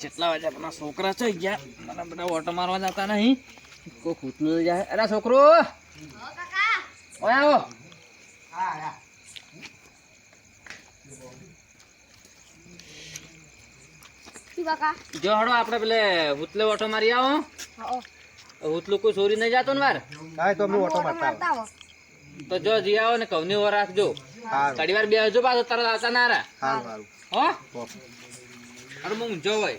જેટલા વાગ્યા પેલા છોકરા છે ગયા મને બધા ઓટો મારવા જતા નહીં. કોઈ ખૂટલું જાય. અરે છોકરો! ઓય આવો. જો હડો આપણે પેલે હુતલે ઓટો મારી આવો. હો હુતલું કોઈ ચોરી નહીં જાતો ને વાર? હા તો અમે ઓટો મારતા આવો. તો જો જી આવો ને કવની ઓર રાખજો સારું ઘડી વાર બેસજો પાછો તરત આવતા ના રા હા હો? હો. અરે હું ઊંચો હોય.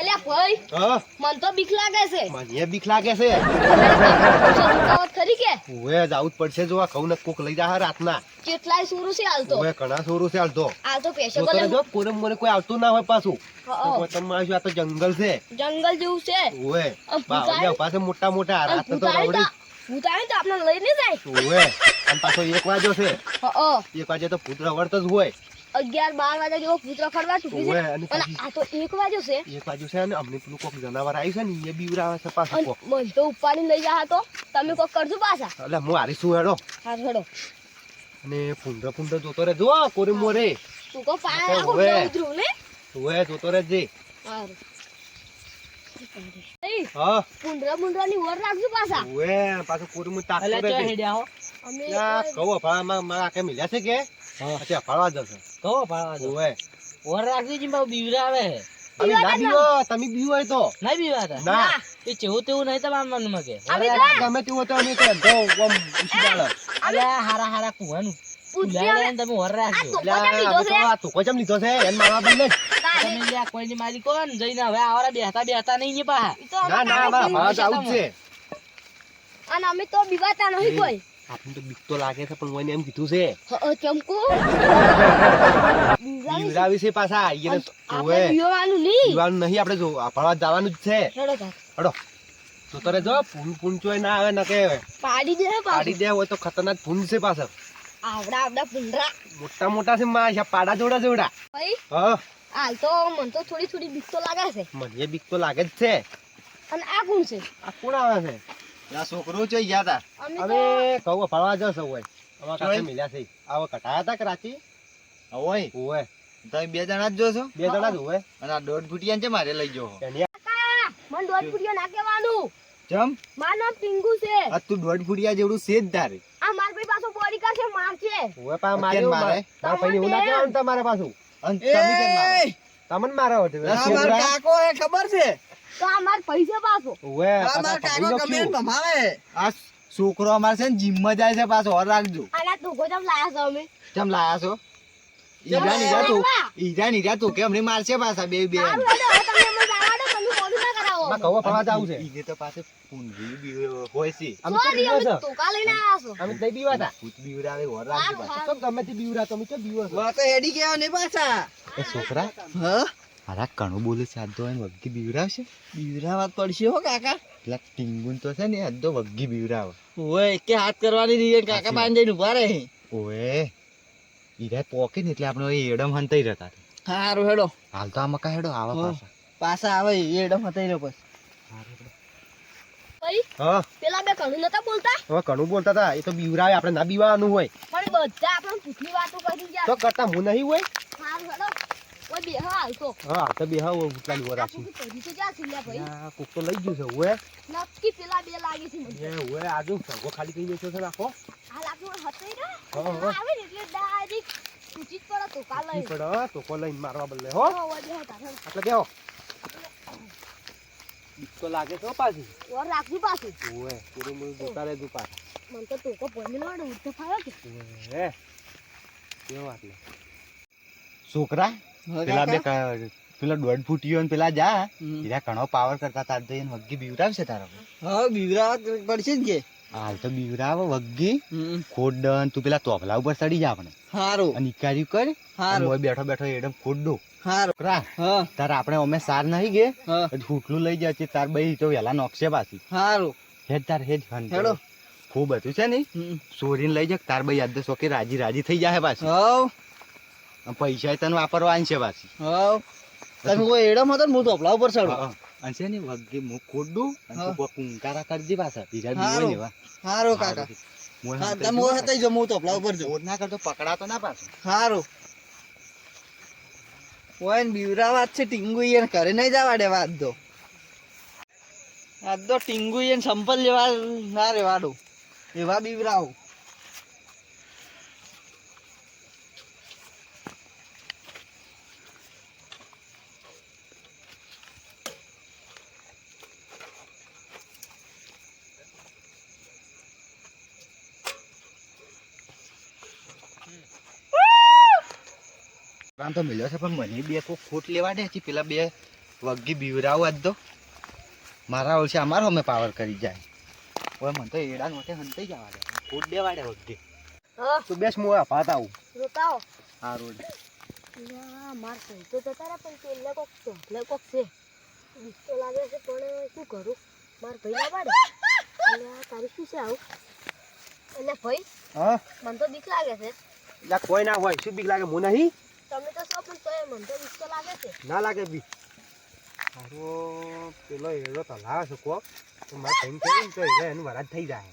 અલ્યા ભાઈ હા? મન તો બીક લાગે છે. મને બીક લાગે છે. ખરી કે? ઓએ જાવું જ પડશે જો આ કહું ને કોક લઈ જા રાતના. કેટલાય સુરું છે હાલ ઓએ ઘણા સોરું છે હાલ તો. હાલ તો પેશે જો જો કોને મને કોઈ આવતું ના હોય પાછું. તમે આવ્યું આ તો જંગલ છે. જંગલ જેવું છે. ઓએ ભૂતાય? બાવળિયા પાસે મોટા મોટા રાત તો ભૂત રવડી તો ભૂત આવે તો આપણે લઈને જાય. ઓએ અને પાછો એક વાજો છે. હો એક વાગે તો પુત્ર રવડતો જ હોય. અગિયાર બાર વાગ્યા જેવો ચૂકી છે. અને આ તો એક વાગ્યો છે. એક બાજુ છે ને અમને પેલું કોક જનાવર આવ્યું છે ને એ બીવરાવે છે પાછું મન તો ઉપાડીને લઈ જા તો. તમે કોક કરજો પાછા. એટલે હું હારી શું હેડો. હા હેડો. અને ફૂંડો ફૂંડો જોતો રે જો કોરી મોરે. તું કો પાયા રાખો હવે. ને ઓએ જોતો રે જે હારું એય, પુંડરા પુંડરાની ઓર રાખજો પાછા. ઓએ પાછું કોરી મુ તાકતો એટલે રે ચો જે. હેડ્યા હો. અમે ત્યાં કોઈ- કહું મારા આખે મિલ્યા છે કે? પછી અફાળવા જશે. કહો પાડવા જશે. ઓય ઓર રાખજો જી બહુ બીવરા આવે ના બીવો તમે બીવો તો. નહીં બીવાતા ના. એ ચેવું તેવું નહીં તમારા મનમાં કે. ગમે તેવું તો અમે તો અલે હારા હારા કુવાનું. તો તો અમે તો બીવાતા નહીં કોઈ. આપણને તો બીક તો લાગે છે પણ એમ કીધું છે. ચમકુ. બીવરાવી છે પાછા આઈએ ઓએ બીવાનું નહીં. પીવાનું નહીં આપણે જો અફાળવા જવાનું જ છે. હડો તો તારે જો ફૂન ફૂન ચોય ના આવે ને કે પાડી દે પાડી દે હોય તો ખતરનાક ફૂન છે પાછળ. આવડા આવડા ફૂંડરા મોટા મોટા છે માં પાડા જોડા જોડા. ભાઈ હા. હાલ તો મને તો થોડી થોડી બીક તો લાગે છે. મને બીક તો લાગે જ છે. અને આ કોણ છે? આ કોણ આવે છે? આ છોકરો છે ગયા તા. અમે અમે કહું ફરવા જશો હોય અમાર કાકા મિલ્યા છે. આવો કટાયા હતા કરાચી? હોય હોય તમે બે જણા જ જોશો? બે જણા જ હોય અને આ દોઢ ફૂટિયા છે મારે લઈ જવો. મને દોઢ ફૂટિયા ના કહેવાનું. જમ. મારું નામ પિંગુ છે. આ તું દોઢ ફૂટિયા જેવડું છે જ તારે. આ માર ભાઈ પાછો બોડી કરશે મારશે ઓવે પા મારે. મારે? મારે મારા હું ના કહેવાનું તમારે પાછું. અને તમે કેમ મારો? તમને મારો હતો આ મારો કાકો એ ખબર છે? તો આ માર પૈસા પાછો. ઓએ આ પાછા મારો કાકો. એમ ભમાવે આ છોકરો અમાર છે ને જીમમાં જાય છે પાછો ઓર રાખજો. આના ટોકો જમ લાયા છો અમે? જમ લાયા છો? ઈજા નીજા તું. ઈજા નીજા તું કે અમને મારશે પાછા બે બે? તમે અમને જાવા દો, તમે મોડું ના કરાવો. માં કવા ફરવા જવું છે? ઈને તો પાસે પૂંજી બી હોય છે. અમે તો બીવો છો લઈને છો. અમે તઈ બીવા હતા ભૂત બીવરાવે ઓર રાખજો પાછા. તો ગમે તે બીવરા તમે તો બીવો છો વા તો હેડી ગયા ને પાછા. એ છોકરા? હા? હારા કણું બોલે છે આજ તો એને વગ્ગી બીવરાવશે. બીવરાવા પડશે હો કાકા. પેલા ટીંગુન તો છે ને આજ તો વગી બીવરાવ. ઓય કે હાથ કરવાની રીએ કાકા પાસે જઈને ઊભા રહે. ઓએ ઈરા પોકે ને એટલે આપણે એડમ હંતાઈ રહેતા હારું હેડો. હાલ તો આ મકા હેડો આવા પાછા. પાછા આવે એડમ હતા રહ્યો પછી. પેલા બે નતા બોલતા? હવે ઘણું બોલતા હતા એ તો બીવરાવે આપણે ના બીવાનું હોય. પણ બધા આપણને પૂછની વાતો કરી તો કરતા હું નહીં હોય? હેડો. ઓય બે હા હા તો. બે હા ઉતલાની વર આ રાખી. કુકી તો જ્યાં છે ભાઈ. આ કોક તો લઈ ગયું છે ઓએ નક્કી પેલા બે લાગે છે મને. એ ઓએ આજુ સગો ખાલી કરી બેઠો છે રાખો. આ આપણું હતે ને. આવે ને એટલે ડાયરેક્ટ સૂચિત પડે તો કા લઈ પડે તો કો લઈને મારવા બદલે હો. એટલે કેવો બીકો તો લાગે તો પાછી. ઓર રાખજો પાછું. ઓએ પૂરું મૂળ જોતા રહેજો પાછું. મને તો ટોકો નો વડે ઉઠતો ફાવે કે. એ કેવો આટલે. છોકરા પેલા બે પેલા દોઢ ફૂટીયો ને પેલા જા. એરા ઘણો પાવર કરતા તાર તો એને વગ્ગી બીવરાવશે તારો હા બીવરાવ પડશે ને કે. હાલ તો બીવરાવ વગ્ગી. ખોડન તું પેલા તોફલા ઉપર ચડી જા આપણે. હારું. અને ઈકાર્યું કર. હારું. બેઠો બેઠો એડમ ખોડો હારું. તાર આપણે અમે સાર નહીં ગે હુટલું લઈ જાય છે તાર બઈ તો વેલા નોખશે પાછી. હારું. હેડ તાર હેડ હેડો. ખૂબ હતું છે ને. સોરીને લઈ જાય તાર બઈ યાદ સોકે રાજી રાજી થઈ જાય પાછી. પૈસા તને વાપરવા છે પાછી. હા તમે કોઈ એડમ હતો ને હું ધોપલા ઉપર ચડો અને છે ને વગે હું કોડું અને હા. તું કરી દે પાછા. બીજા બી હારું. હોય એવા. હારું કાકા. મોય હા, હાથે તમે ઓય હતાઈ જો હું તોપલા ઉપર જો ના કરતો પકડાતો ના પાછો. હારું. ઓય ને બીવરાવા જ છે ટીંગુ ઈને ઘરે નહીં જવા દેવા આજ તો. આજ તો ટીંગુ ઈને સંપલ લેવા ના રેવાડું એવા બીવરાવ પ્રાંત તો મળ્યો છે પણ મને બે કોઈ ખોટ લેવા દે છે. પેલા બે વગી બીવરાવ આજ તો. મારા ઓળશે અમારો અમે પાવર કરી જાય. હવે મને તો એડા નોટે હંતાઈ જવા દે. ખોટ દેવા દે વગી. તું બેસ હું ભાત આવું. રોતાઓ હા રોડ માર ભાઈ તો જતા પણ પેલે કોક તો એટલે કોક છે. બીક લાગે છે પણ શું કરું? માર ભાઈ ના પાડે અલ્યા તારી શું છે આવું? એટલે ભાઈ હા? મને તો બીક લાગે છે. એટલે કોઈ ના હોય શું બીક લાગે? હું નહીં? તમે તો શું પણ તોય મને તો બીક તો લાગે છે. ના લાગે બી. તારો પેલો એડો તલાવ છે કોક. તો મારે થઈને થયું તો એટલે એનું વરાજ થઈ જાય.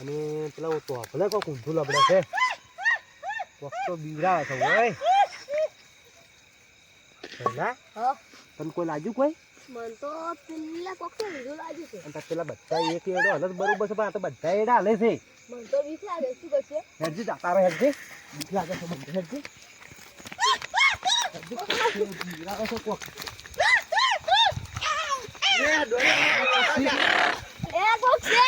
અને પેલા તો ભલે કોક ઊંધું લબડે છે. કોક તો બીવરાવે છે ઓય. હા. તને કોઈ લાગ્યું કોઈ? મને તો પેલા કોક તો બીજું લાગ્યું છે. અને પેલા બધા એક એડો હાલત બરોબર છે પણ આ તો બધા એડા હાલે છે. મને તો બીક લાગે શું કરશે? હેડજી જાતા રહે હેડજી. બીક લાગે છે મને હેડજી. એ કોક છે?